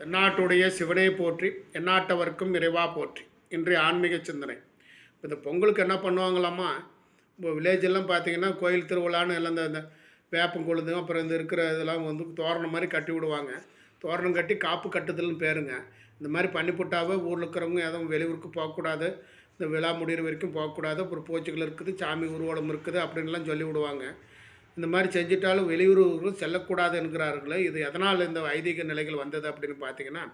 தென்னாட்டுடைய சிவனே போற்றி எந்நாட்டவர்க்கும் இறைவா போற்றி. இன்றைய ஆன்மீக சிந்தனை. இப்போ இந்த பொங்கலுக்கு என்ன பண்ணுவாங்களாமா இப்போ வில்லேஜெல்லாம் பார்த்தீங்கன்னா கோயில் திருவிழான்னு எல்லாம் இந்த இந்த வேப்பம் கொழுந்து அப்புறம் இந்த இருக்கிற இதெல்லாம் வந்து தோரணம் மாதிரி கட்டி விடுவாங்க. தோரணம் கட்டி காப்பு கட்டுதல்னு பேருங்க. இந்த மாதிரி பண்ணிப்புட்டாவே ஊரில் இருக்கிறவங்க எதுவும் வெளியூருக்கு போகக்கூடாது. இந்த விழா முடிகிற வரைக்கும் போகக்கூடாது. அப்புறம் பூச்சிகள் இருக்குது சாமி ஊர்வலம் இருக்குது அப்படின்லாம் சொல்லி விடுவாங்க. இந்த மாதிரி செஞ்சிட்டாலும் வெளியூர்களும் செல்லக்கூடாது என்கிறார்களே இது எதனால் இந்த ஐதீக நிலைகள் வந்தது அப்படின்னு பார்த்தீங்கன்னா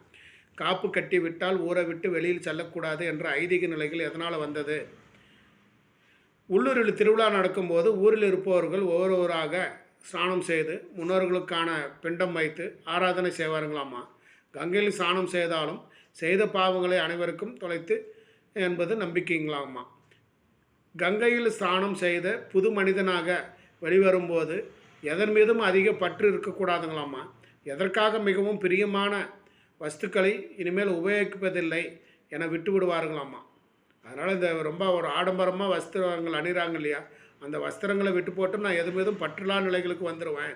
காப்பு கட்டி விட்டால் ஊரை விட்டு வெளியில் செல்லக்கூடாது என்ற ஐதீக நிலைகள் எதனால் வந்தது? உள்ளூரில் திருவிழா நடக்கும்போது ஊரில் இருப்பவர்கள் ஒவ்வொருவராக ஸ்நானம் செய்து முன்னோர்களுக்கான பிண்டம் வைத்து ஆராதனை செய்வார்களாமா? கங்கையில் ஸ்நானம் செய்தாலும் செய்த பாவங்களை அனைவருக்கும் தொலைத்து என்பது நம்பிக்கைங்களாமா? கங்கையில் ஸ்நானம் செய்த புது மனிதனாக வெளிவரும்போது எதன் மீதும் அதிக பற்று இருக்கக்கூடாதுங்களாம்மா. எதற்காக மிகவும் பிரியமான வஸ்துக்களை இனிமேல் உபயோகிப்பதில்லை என விட்டு விடுவாருங்களாம்மா அதனால் இந்த ரொம்ப ஒரு ஆடம்பரமாக வஸ்திரங்கள் அணிகிறாங்க இல்லையா? அந்த வஸ்திரங்களை விட்டு போட்டும் நான் எது மீதும் பற்றுலா நிலைகளுக்கு வந்துடுவேன்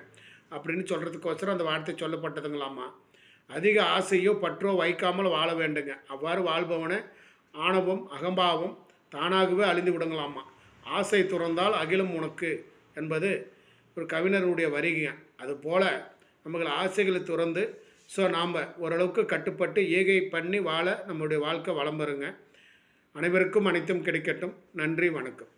அப்படின்னு சொல்கிறதுக்கோசரம் அந்த வார்த்தை சொல்லப்பட்டதுங்களாம்மா. அதிக ஆசையோ பற்றோ வைக்காமல் வாழ வேண்டுங்க. அவ்வாறு வாழ்பவனை ஆணவம் அகம்பாவம் தானாகவே அழிந்து விடுங்களாம்மா. ஆசை துறந்தால் அகிலம் உனக்கு. என்பது ஒரு கவிஞருடைய வரிகைங்க அதுபோல் நமக்கு ஆசைகளை துறந்து ஸோ நாம் ஓரளவுக்கு கட்டுப்பட்டு ஏகை பண்ணி வாழ நம்முடைய வாழ்க்கை வளம் பெறுங்க. அனைவருக்கும் அனைத்தும் கிடைக்கட்டும். நன்றி வணக்கம்.